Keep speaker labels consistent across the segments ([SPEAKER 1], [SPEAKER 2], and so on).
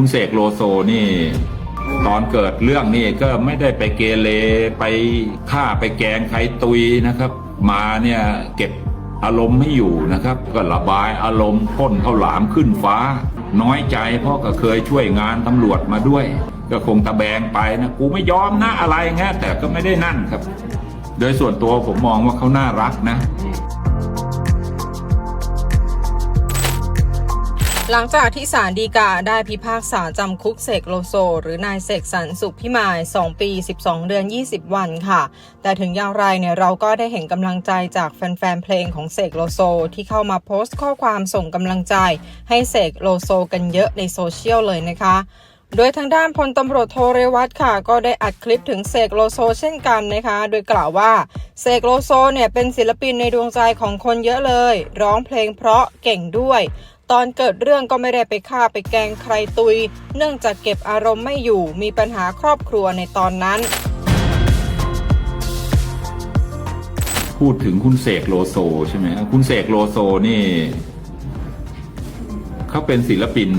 [SPEAKER 1] คุณเสกโลโซนี่ ตอนเกิดเรื่องนี่ก็ไม่ได้ไปเกเรไปฆ่าไปแกงใครตุยนะครับ มาเนี่ยเก็บอารมณ์ไม่อยู่นะครับ ก็ระบายอารมณ์พ่นข้าวหลามขึ้นฟ้า น้อยใจเพราะก็เคยช่วยงานตำรวจมาด้วย ก็คงตะแบงไปนะ กูไม่ยอมนะอะไรเงี้ยแต่ก็ไม่ได้นั่นครับ โดยส่วนตัวผมมองว่าเขาน่ารักนะ
[SPEAKER 2] หลังจากที่ศาลฎีกาได้พิพากษาจำคุกเสกโลโซ หรือนายเสกสรรสุขพิมาย 2 ปี 12 เดือน 20 วันค่ะ แต่ถึงอย่างไรเนี่ยเราก็ได้เห็นกำลังใจจากแฟนๆ เพลงของเสกโลโซ ที่เข้ามาโพสต์ข้อความส่งกำลังใจ ให้เสกโลโซกันเยอะในโซเชียลเลยนะคะโดยทางด้านพลตำรวจโทเรวัตค่ะ ก็ได้อัดคลิปถึงเสกโลโซเช่นกันนะคะ โดยกล่าวว่าเสกโลโซเนี่ยเป็นศิลปินในดวงใจของคนเยอะเลย ร้องเพลงเพราะเก่งด้วย ตอนเกิดเรื่องก็ไม่ได้ไปฆ่าไปแกงใครตุย เนื่องจากเก็บอารมณ์ไม่อยู่มีปัญหาครอบครัวในตอนนั้น
[SPEAKER 1] พูดถึงคุณเสกโลโซใช่ไหมครับคุณเสกโลโซนี่เขาเป็นศิลปิน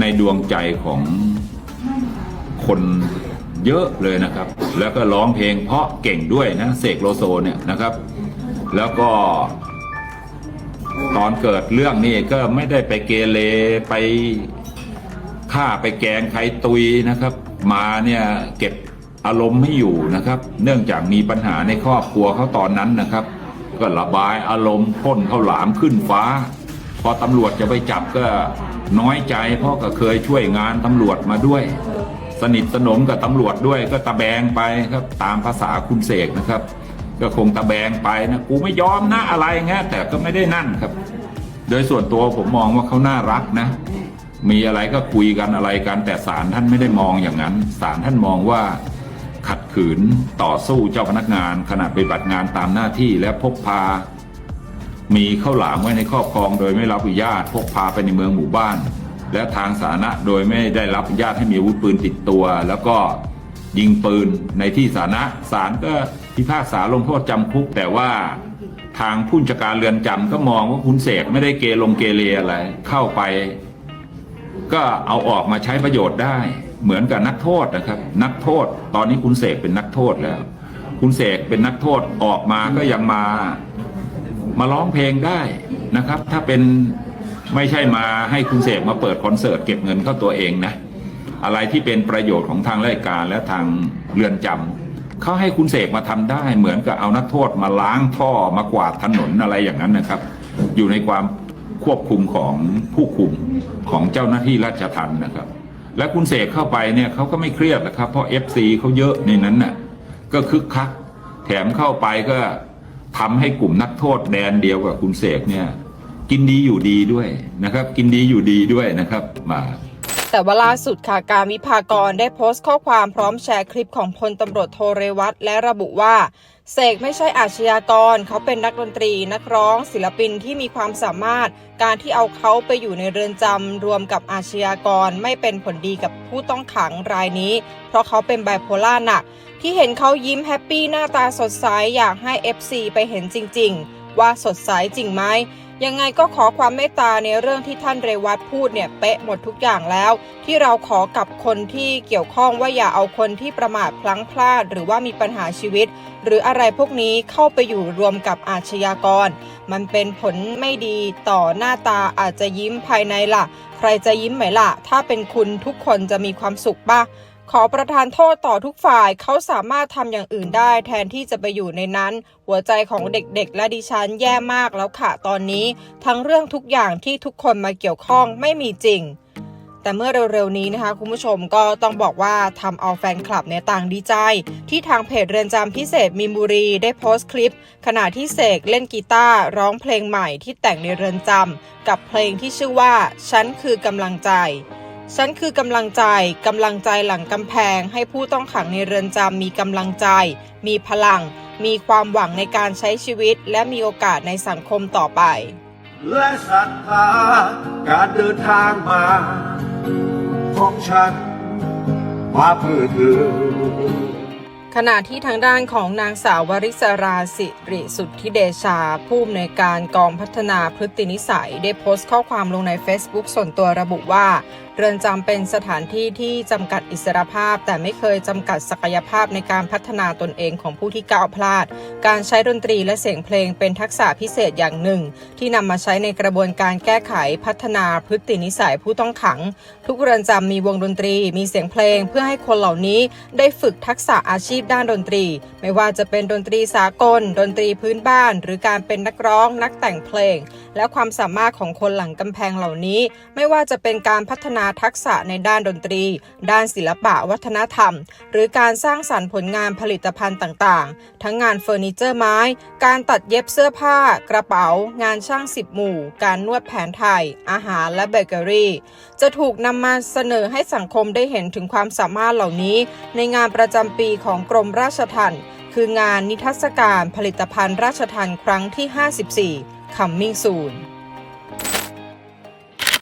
[SPEAKER 1] ในดวงใจของคนเยอะเลยนะครับ แล้วก็ร้องเพลงเพราะเก่งด้วยนะเสกโลโซเนี่ยนะครับ แล้วก็ ตอนเกิดเรื่องนี่ก็ไม่ได้ไปเกเรไปฆ่าไปแกงใครตุยนะครับ มาเนี่ยเก็บอารมณ์ไม่อยู่นะครับ เนื่องจากมีปัญหาในครอบครัวเขาตอนนั้นนะครับ ก็ระบายอารมณ์พ่นข้าวหลามขึ้นฟ้า พอตำรวจจะไปจับก็น้อยใจ เพราะก็เคยช่วยงานตำรวจมาด้วย สนิทสนมกับตำรวจด้วยก็ตะแบงไปครับตามภาษาคุณเสกนะครับ ก็คงตะแบงไปนะกูไม่ยอมนะอะไรเงี้ยแต่ก็ไม่ได้นั่นครับ โดยส่วนตัวผมมองว่าเขาน่ารักนะ มีอะไรก็คุยกันอะไรกันแต่ศาลท่านไม่ได้มองอย่างนั้นศาลท่านมองว่าขัดขืนต่อสู้เจ้าพนักงานขณะปฏิบัติงานตามหน้าที่และพกพา มีข้าวหลามไว้ในครอบครองโดยไม่รับอนุญาตพกพาไปในเมืองหมู่บ้าน และทางสาธารณะโดยไม่ได้รับอนุญาตให้มีอาวุธปืนติดตัว แล้วก็ยิงปืนในที่สาธารณะศาลก็ พิพากษาลงโทษจำคุก แต่ว่าทางผู้จัดการเรือนจำก็มองว่าคุณเสกไม่ได้เกลงเกเรอะไร เข้าไป ก็เอาออกมาใช้ประโยชน์ได้ เหมือนกับนักโทษนะครับ นักโทษ ตอนนี้คุณเสกเป็นนักโทษแล้ว คุณเสกเป็นนักโทษออกมาก็ยังมามาร้องเพลงได้นะครับ ถ้าเป็นไม่ใช่มาให้คุณเสกมาเปิดคอนเสิร์ตเก็บเงินเข้าตัวเองนะ อะไรที่เป็นประโยชน์ของทางราชการและทางเรือนจำ เขาให้คุณเสกมาทำได้เหมือนกับเอานักโทษมาล้างท่อมากวาดถนนอะไรอย่างนั้นนะครับ อยู่ในความควบคุมของผู้คุมของเจ้าหน้าที่ราชทัณฑ์นะครับ และคุณเสกเข้าไปเนี่ยเขาก็ไม่เครียดนะครับ เพราะ FC เขาเยอะในนั้นน่ะก็คึกคัก แถมเข้าไปก็ทำให้กลุ่มนักโทษแดนเดียวกับคุณเสกเนี่ย กินดีอยู่ดีด้วยนะครับ กินดีอยู่ดีด้วยนะครับมา
[SPEAKER 2] แต่ว่าล่าสุดค่ะการวิพากรได้โพสต์ข้อความพร้อมแชร์คลิปของพลตำรวจโทเรวัตและระบุว่าเสกไม่ใช่อาชญากร เขาเป็นนักดนตรี นักร้อง ศิลปินที่มีความสามารถ การที่เอาเขาไปอยู่ในเรือนจำรวมกับอาชญากรไม่เป็นผลดีกับผู้ต้องขังรายนี้ เพราะเขาเป็นไบโพล่าหนัก ที่เห็นเขายิ้มแฮปปี้หน้าตาสดใสอยากให้ FC ไปเห็นจริง ๆ ว่าสดใสจริงไหมยังไงก็ขอความเมตตาในเรื่องที่ท่านเรวัตพูดเนี่ยเป๊ะหมดทุกอย่างแล้ว ที่เราขอกับคนที่เกี่ยวข้องว่าอย่าเอาคนที่ประมาทพลั้งพลาด หรือว่ามีปัญหาชีวิต หรืออะไรพวกนี้เข้าไปอยู่รวมกับอาชญากร มันเป็นผลไม่ดีต่อหน้าตาอาจจะยิ้มภายในล่ะ ใครจะยิ้มไหมล่ะ ถ้าเป็นคุณทุกคนจะมีความสุขป่ะ ขอประทานโทษต่อทุกฝ่ายเขาสามารถทำอย่างอื่นได้ แทนที่จะไปอยู่ในนั้น หัวใจของเด็กๆ และดิฉันแย่มากแล้วค่ะตอนนี้ ทั้งเรื่องทุกอย่างที่ทุกคนมาเกี่ยวข้องไม่มีจริง แต่เมื่อเร็วๆนี้นะคะ คุณผู้ชมก็ต้องบอกว่าทำเอาแฟนคลับเนี่ยต่างดีใจ ที่ทางเพจเรือนจำพิเศษมีนบุรีได้โพสต์คลิป ขณะที่เสกเล่นกีตาร์ร้องเพลงใหม่ที่แต่งในเรือนจำกับเพลงที่ชื่อว่าฉันคือกำลังใจ ฉันคือกำลังใจ กำลังใจหลังกำแพง ให้ผู้ต้องขังในเรือนจำมีกำลังใจ มีพลัง มีความหวังในการใช้ชีวิต และมีโอกาสในสังคมต่อไป
[SPEAKER 3] และศรัทธาการเดินทางมา ของฉันมาเพื่อเธอ
[SPEAKER 2] ขณะที่ทางด้านของนางสาววริศราสิริสุทธิเดชา ผู้อำนวยการกองพัฒนาพฤตินิสัย ได้โพสต์ข้อความลงใน Facebook ส่วนตัวระบุว่าเรือนจำเป็นสถานที่ที่จำกัดอิสรภาพ แต่ไม่เคยจำกัดศักยภาพในการพัฒนาตนเองของผู้ที่ก้าวพลาด การใช้ดนตรีและเสียงเพลงเป็นทักษะพิเศษอย่างหนึ่ง ที่นำมาใช้ในกระบวนการแก้ไขพัฒนาพฤตินิสัยผู้ต้องขัง ทุกเรือนจำมีวงดนตรี มีเสียงเพลง เพื่อให้คนเหล่านี้ได้ฝึกทักษะอาชีพด้านดนตรี ไม่ว่าจะเป็นดนตรีสากล ดนตรีพื้นบ้าน หรือการเป็นนักร้อง นักแต่งเพลง และความสามารถของคนหลังกำแพงเหล่านี้ ไม่ว่าจะเป็นการพัฒนานาทักษะในด้านดนตรี ด้านศิลปะวัฒนธรรม หรือการสร้างสรรค์ผลงานผลิตภัณฑ์ต่างๆ ทั้งงานเฟอร์นิเจอร์ไม้ การตัดเย็บเสื้อผ้า กระเป๋า งานช่างสิบหมู่ การนวดแผนไทย อาหารและเบเกอรี่ จะถูกนำมาเสนอให้สังคมได้เห็นถึงความสามารถเหล่านี้ ในงานประจำปีของกรมราชทัณฑ์คืองานนิทรรศการผลิตภัณฑ์ราชทัณฑ์ครั้งที่ 54 Coming Soon